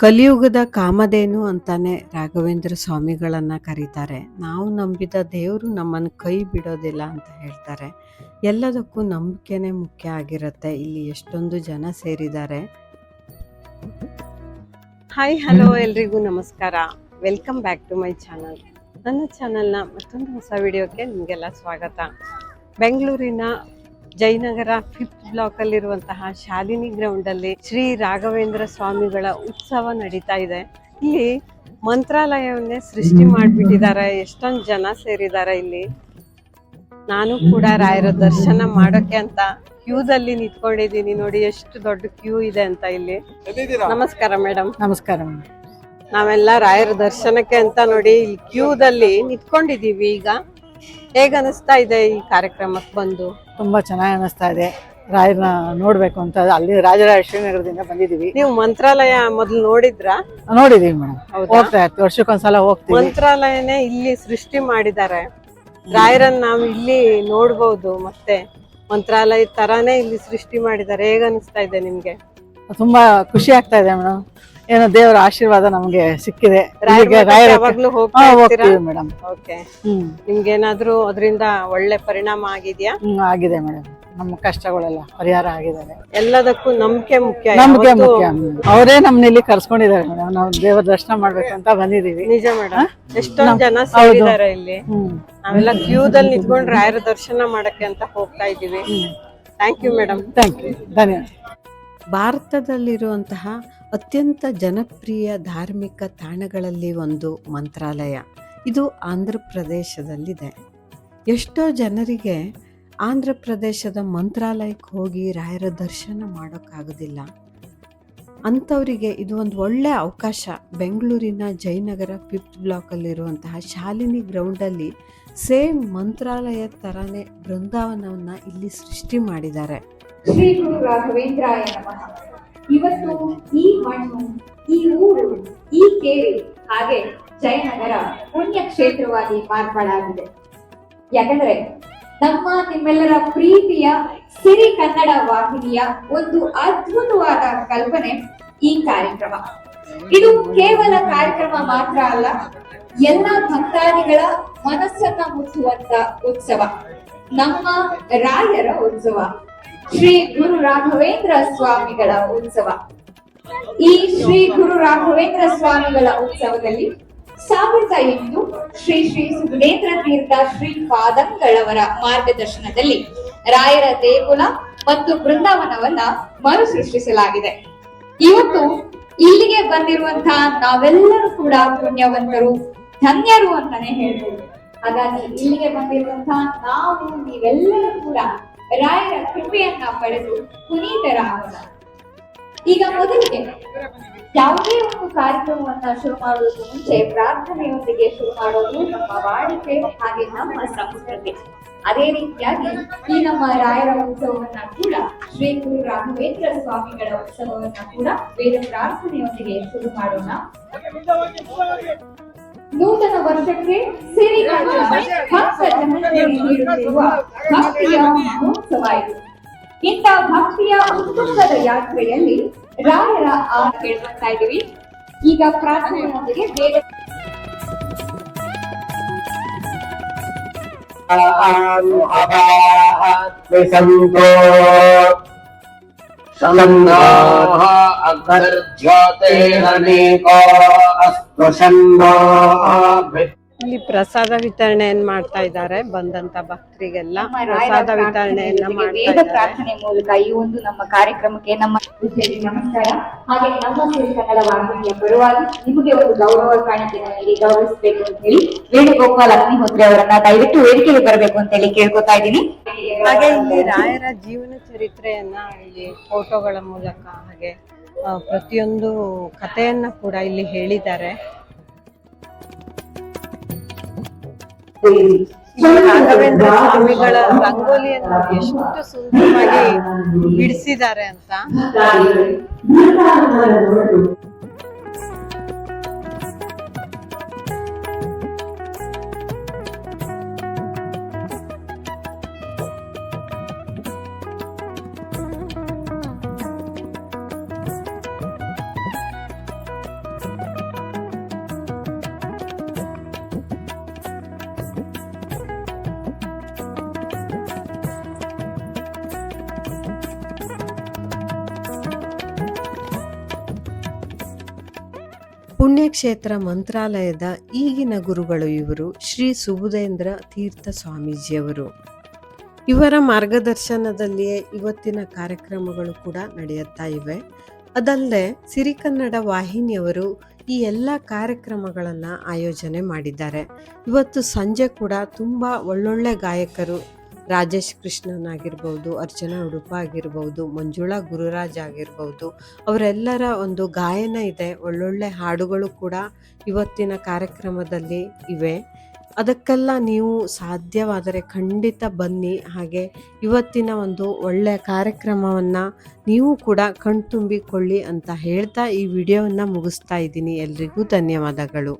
ಕಲಿಯುಗದ ಕಾಮಧೇನು ಅಂತಾನೆ ರಾಘವೇಂದ್ರ ಸ್ವಾಮಿಗಳನ್ನ ಕರೀತಾರೆ. ನಾವು ನಂಬಿದ ದೇವರು ನಮ್ಮನ್ನು ಕೈ ಬಿಡೋದಿಲ್ಲ ಅಂತ ಹೇಳ್ತಾರೆ. ಎಲ್ಲದಕ್ಕೂ ನಂಬಿಕೆನೇ ಮುಖ್ಯ ಆಗಿರುತ್ತೆ. ಇಲ್ಲಿ ಎಷ್ಟೊಂದು ಜನ ಸೇರಿದ್ದಾರೆ. ಹಾಯ್ ಹಲೋ ಎಲ್ರಿಗೂ ನಮಸ್ಕಾರ. Welcome back to my channel ನನ್ನ ಚಾನಲ್ನ ಮತ್ತೊಂದು ಹೊಸ ವಿಡಿಯೋಕ್ಕೆ ನಿಮಗೆಲ್ಲ ಸ್ವಾಗತ. ಬೆಂಗಳೂರಿನ ಜಯನಗರ ಫಿಫ್ತ್ ಬ್ಲಾಕ್ ಅಲ್ಲಿರುವಂತಹ ಶಾಲಿನಿ ಗ್ರೌಂಡ್ ಅಲ್ಲಿ ಶ್ರೀ ರಾಘವೇಂದ್ರ ಸ್ವಾಮಿಗಳ ಉತ್ಸವ ನಡೀತಾ ಇದೆ. ಇಲ್ಲಿ ಮಂತ್ರಾಲಯವನ್ನೇ ಸೃಷ್ಟಿ ಮಾಡಿಬಿಟ್ಟಿದ್ದಾರೆ. ಎಷ್ಟೊಂದು ಜನ ಸೇರಿದ್ದಾರೆ ಇಲ್ಲಿ. ನಾನು ಕೂಡ ರಾಯರ ದರ್ಶನ ಮಾಡೋಕೆ ಅಂತ ಕ್ಯೂದಲ್ಲಿ ನಿಂತ್ಕೊಂಡಿದ್ದೀನಿ. ನೋಡಿ ಎಷ್ಟು ದೊಡ್ಡ ಕ್ಯೂ ಇದೆ ಅಂತ ಇಲ್ಲಿ. ನಮಸ್ಕಾರ ಮೇಡಮ್ ನಮಸ್ಕಾರ ನಾವೆಲ್ಲ ರಾಯರ ದರ್ಶನಕ್ಕೆ ಅಂತ ನೋಡಿ ಇಲ್ಲಿ ಕ್ಯೂದಲ್ಲಿ ನಿಂತ್ಕೊಂಡಿದೀವಿ ಈಗ. ಹೇಗ ಅನಿಸ್ತಾ ಇದೆ ಈ ಕಾರ್ಯಕ್ರಮಕ್ಕೆ ಬಂದು? ತುಂಬಾ ಚೆನ್ನಾಗಿ ಅನಿಸ್ತಾ ಇದೆ. ರಾಯರ್ನ ನೋಡ್ಬೇಕು ಅಂತ ಅಲ್ಲಿ ರಾಜರಾಜ ಶ್ರೀನಗರದಿಂದ ಬಂದಿದೀವಿ ನೀವು ಮಂತ್ರಾಲಯ ಮೊದಲು ನೋಡಿದ್ರಾ? ನೋಡಿದೀವಿ ಮೇಡಮ್. ಹೌದಾ? ಹೋಗ್ತಾ ಇರ್ತೀವಿ. ವರ್ಷಕ್ಕೊಂದ್ಸಲ ಹೋಗ್ತೀವಿ. ಮಂತ್ರಾಲಯನೇ ಇಲ್ಲಿ ಸೃಷ್ಟಿ ಮಾಡಿದ್ದಾರೆ. ರಾಯರನ್ನ ನಾವು ಇಲ್ಲಿ ನೋಡ್ಬೋದು ಮತ್ತೆ ಮಂತ್ರಾಲಯ ತರಾನೇ ಇಲ್ಲಿ ಸೃಷ್ಟಿ ಮಾಡಿದ್ದಾರೆ. ಹೇಗ ಅನಿಸ್ತಾ ಇದೆ ನಿಮ್ಗೆ? ತುಂಬಾ ಖುಷಿ ಆಗ್ತಾ ಇದೆ ಮೇಡಮ್. ಏನೋ ದೇವರ ಆಶೀರ್ವಾದ ನಮ್ಗೆ ಸಿಕ್ಕಿದೆ. ಹೋಗ್ತೀವಿ ಮೇಡಮ್. ಓಕೆ ನಿಮ್ಗೇನಾದ್ರೂ ಅದರಿಂದ ಒಳ್ಳೆ ಪರಿಣಾಮ ಆಗಿದ್ಯಾ? ಹ್ಮ್ ಆಗಿದೆ ಮೇಡಮ್. ನಮ್ಮ ಕಷ್ಟಗಳೆಲ್ಲ ಪರಿಹಾರ ಆಗಿದ್ದಾರೆ ಎಲ್ಲದಕ್ಕೂ ನಂಬಿಕೆ ಮುಖ್ಯ. ನಂಬಿಕೆ ಮುಖ್ಯ ಅವರೇ ನಮ್ಮಲ್ಲಿ ಇಲ್ಲಿ ಕರ್ಸ್ಕೊಂಡಿದ್ದಾರೆ ಮೇಡಮ್. ನಾವು ದೇವರ ದರ್ಶನ ಮಾಡ್ಬೇಕು ಅಂತ ಬಂದಿದೀವಿ ನಿಜ ಮೇಡಮ್. ಎಷ್ಟೊಂದ್ ಜನ ಸೇರಿದ್ದಾರೆ ಇಲ್ಲಿ. ನಾವೆಲ್ಲ ನಾವೆಲ್ಲ ಕ್ಯೂದಲ್ಲಿ ನಿಂತ್ಕೊಂಡು ರಾಯರ ದರ್ಶನ ಮಾಡಕ್ಕೆ ಅಂತ ಹೋಗ್ತಾ ಇದೀವಿ thank you madam thank you ಧನ್ಯವಾದ. ಭಾರತದಲ್ಲಿರುವಂತಹ ಅತ್ಯಂತ ಜನಪ್ರಿಯ ಧಾರ್ಮಿಕ ತಾಣಗಳಲ್ಲಿ ಒಂದು ಮಂತ್ರಾಲಯ. ಇದು ಆಂಧ್ರ ಪ್ರದೇಶದಲ್ಲಿದೆ. ಎಷ್ಟೋ ಜನರಿಗೆ ಆಂಧ್ರ ಪ್ರದೇಶದ ಮಂತ್ರಾಲಯಕ್ಕೆ ಹೋಗಿ ರಾಯರ ದರ್ಶನ ಮಾಡೋಕ್ಕಾಗೋದಿಲ್ಲ. ಅಂಥವರಿಗೆ ಇದು ಒಂದು ಒಳ್ಳೆಯ ಅವಕಾಶ. ಬೆಂಗಳೂರಿನ ಜಯನಗರ ಫಿಫ್ತ್ ಬ್ಲಾಕಲ್ಲಿರುವಂತಹ ಶಾಲಿನಿ ಗ್ರೌಂಡಲ್ಲಿ ಸೇಮ್ ಮಂತ್ರಾಲಯ ಥರನೇ ಬೃಂದಾವನವನ್ನು ಇಲ್ಲಿ ಸೃಷ್ಟಿ ಮಾಡಿದ್ದಾರೆ. ಶ್ರೀ ಗುರು ರಾಘವೇಂದ್ರಾಯ ನಮಃ. ಇವತ್ತು ಈ ಮಣ್ಣು, ಈ ಊರು, ಈ ಕೇರಿ, ಹಾಗೆ ಜಯನಗರ ಪುಣ್ಯ ಕ್ಷೇತ್ರವಾಗಿ ಮಾರ್ಪಾಡಾಗಿದೆ. ಯಾಕಂದ್ರೆ ನಮ್ಮ ನಿಮ್ಮೆಲ್ಲರ ಪ್ರೀತಿಯ ಸಿರಿ ಕನ್ನಡ ವಾಹಿನಿಯ ಒಂದು ಅದ್ಭುತವಾದ ಕಲ್ಪನೆ ಈ ಕಾರ್ಯಕ್ರಮ. ಇದು ಕೇವಲ ಕಾರ್ಯಕ್ರಮ ಮಾತ್ರ ಅಲ್ಲ, ಎಲ್ಲ ಭಕ್ತಾದಿಗಳ ಮನಸ್ಸನ್ನ ಮುಚ್ಚುವಂತ ಉತ್ಸವ. ನಮ್ಮ ರಾಯರ ಉತ್ಸವ. ಶ್ರೀ ಗುರು ರಾಘವೇಂದ್ರ ಸ್ವಾಮಿಗಳ ಉತ್ಸವ. ಈ ಶ್ರೀ ಗುರು ರಾಘವೇಂದ್ರ ಸ್ವಾಮಿಗಳ ಉತ್ಸವದಲ್ಲಿ ಸಾವಿರದ ಎಂಟು ಶ್ರೀ ಶ್ರೀ ಸುಗುಣೇಂದ್ರ ತೀರ್ಥ ಶ್ರೀ ಪಾದಂಗಳವರ ಮಾರ್ಗದರ್ಶನದಲ್ಲಿ ರಾಯರ ದೇಗುಲ ಮತ್ತು ಬೃಂದಾವನವನ್ನ ಮರು ಸೃಷ್ಟಿಸಲಾಗಿದೆ ಇವತ್ತು ಇಲ್ಲಿಗೆ ಬಂದಿರುವಂತಹ ನಾವೆಲ್ಲರೂ ಕೂಡ ಪುಣ್ಯವಂತರು, ಧನ್ಯರು ಅಂತಾನೆ ಹೇಳ್ಬೋದು. ಹಾಗಾಗಿ ಇಲ್ಲಿಗೆ ಬಂದಿರುವಂತಹ ನಾವು, ನೀವೆಲ್ಲರೂ ಕೂಡ ರಾಯರ ಕೃಪೆಯನ್ನ ಪಡೆದು ಪುನೀತರಾಗೋಣ ಈಗ ಮೊದಲಿಗೆ ಯಾವುದೇ ಒಂದು ಕಾರ್ಯಕ್ರಮವನ್ನ ಶುರು ಮಾಡುವುದಕ್ಕೂ ಮುಂಚೆ ಪ್ರಾರ್ಥನೆಯೊಂದಿಗೆ ಶುರು ಮಾಡೋದು ನಮ್ಮ ವಾಡಿಕೆ ಹಾಗೆ ನಮ್ಮ ಸಂಸ್ಕೃತಿ. ಅದೇ ರೀತಿಯಾಗಿ ಈ ನಮ್ಮ ರಾಯರ ಉತ್ಸವವನ್ನ ಕೂಡ ಶ್ರೀ ಗುರು ರಾಘವೇಂದ್ರ ಸ್ವಾಮಿಗಳ ಉತ್ಸವವನ್ನ ಕೂಡ ವೇದ ಪ್ರಾರ್ಥನೆಯೊಂದಿಗೆ ಶುರು ಮಾಡೋಣ. ನೂತನ ವರ್ಷಕ್ಕೆ ಸಿರಿ ಭಕ್ತ ಜನತೆಗೆ ನೀಡುತ್ತಿರುವ ಭಕ್ತಿಯ ಮಹೋತ್ಸವ ಇದು ಇಂಥ ಭಕ್ತಿಯ ಉತ್ಸವದ ಯಾತ್ರೆಯಲ್ಲಿ ರಾಯರ ಆ ಕೇಳ್ತಾ ಇದೀವಿ ಈಗ ಪ್ರಾರ್ಥನೆಯೊಂದಿಗೆ ಬೇಗ विसन्तो समन्नाः अग्निर्ज्योतिरनेको अस्तु षण्णो ಇಲ್ಲಿ ಪ್ರಸಾದ ವಿತರಣೆಯನ್ನು ಮಾಡ್ತಾ ಇದ್ದಾರೆ ಬಂದಂತ ಭಕ್ತರಿಗೆಲ್ಲ ಪ್ರಸಾದ ವಿತರಣೆಯನ್ನ ವೇದ ಪ್ರಾರ್ಥನೆ ಮೂಲಕ ಈ ಒಂದು ನಮ್ಮ ಕಾರ್ಯಕ್ರಮಕ್ಕೆ ನಮ್ಮ ನಮಸ್ಕಾರ. ಹಾಗೆ ನಮ್ಮ ಸಿರಿ ಕನ್ನಡ ವಾಹಿನಿಯ ಪರವಾಗಿ ನಿಮಗೆ ಒಂದು ಗೌರವ ಕಾಣಿಕೆಯನ್ನು ನೀಡಿ ಗೌರವಿಸಬೇಕು ಅಂತ ಹೇಳಿ ವೇಣುಗೋಪಾಲ್ ಅಗ್ನಿಹೋತ್ರಿ ಅವರನ್ನ ದಯವಿಟ್ಟು ವೇದಿಕೆಗೆ ಬರಬೇಕು ಅಂತ ಹೇಳಿ ಕೇಳ್ಕೊತಾ ಇದ್ದೀನಿ. ಹಾಗೆ ಇಲ್ಲಿ ರಾಯರ ಜೀವನ ಚರಿತ್ರೆಯನ್ನ ಇಲ್ಲಿ ಫೋಟೋಗಳ ಮೂಲಕ ಹಾಗೆ ಪ್ರತಿಯೊಂದು ಕಥೆಯನ್ನ ಕೂಡ ಇಲ್ಲಿ ಹೇಳಿದ್ದಾರೆ. ಸ್ವಾಮಿಗಳ ರಂಗೋಲಿಯನ್ನು ಎಷ್ಟು ಸುಂದರವಾಗಿ ಬಿಡಿಸಿದ್ದಾರೆ ಅಂತ ಪುಣ್ಯಕ್ಷೇತ್ರ ಮಂತ್ರಾಲಯದ ಈಗಿನ ಗುರುಗಳು ಇವರು ಶ್ರೀ ಸುಬುಧೇಂದ್ರ ತೀರ್ಥ ಸ್ವಾಮೀಜಿಯವರು. ಇವರ ಮಾರ್ಗದರ್ಶನದಲ್ಲಿಯೇ ಇವತ್ತಿನ ಕಾರ್ಯಕ್ರಮಗಳು ಕೂಡ ನಡೆಯುತ್ತಾ ಇವೆ. ಅದಲ್ಲದೆ ಸಿರಿಕನ್ನಡ ವಾಹಿನಿಯವರು ಈ ಎಲ್ಲ ಕಾರ್ಯಕ್ರಮಗಳನ್ನು ಆಯೋಜನೆ ಮಾಡಿದ್ದಾರೆ. ಇವತ್ತು ಸಂಜೆ ಕೂಡ ತುಂಬ ಒಳ್ಳೊಳ್ಳೆ ಗಾಯಕರು ರಾಜೇಶ್ ಕೃಷ್ಣನ್ ಆಗಿರ್ಬೋದು ಅರ್ಚನಾ ಉಡುಪ ಆಗಿರ್ಬೋದು, ಮಂಜುಳಾ ಗುರುರಾಜ್ ಆಗಿರ್ಬೋದು, ಅವರೆಲ್ಲರ ಒಂದು ಗಾಯನ ಇದೆ. ಒಳ್ಳೊಳ್ಳೆ ಹಾಡುಗಳು ಕೂಡ ಇವತ್ತಿನ ಕಾರ್ಯಕ್ರಮದಲ್ಲಿ ಇವೆ. ಅದಕ್ಕೆಲ್ಲ ನೀವು ಸಾಧ್ಯವಾದರೆ ಖಂಡಿತ ಬನ್ನಿ. ಹಾಗೆ ಇವತ್ತಿನ ಒಂದು ಒಳ್ಳೆಯ ಕಾರ್ಯಕ್ರಮವನ್ನು ನೀವು ಕೂಡ ಕಣ್ತುಂಬಿಕೊಳ್ಳಿ ಅಂತ ಹೇಳ್ತಾ ಈ ವಿಡಿಯೋವನ್ನು ಮುಗಿಸ್ತಾ ಇದ್ದೀನಿ. ಎಲ್ರಿಗೂ ಧನ್ಯವಾದಗಳು.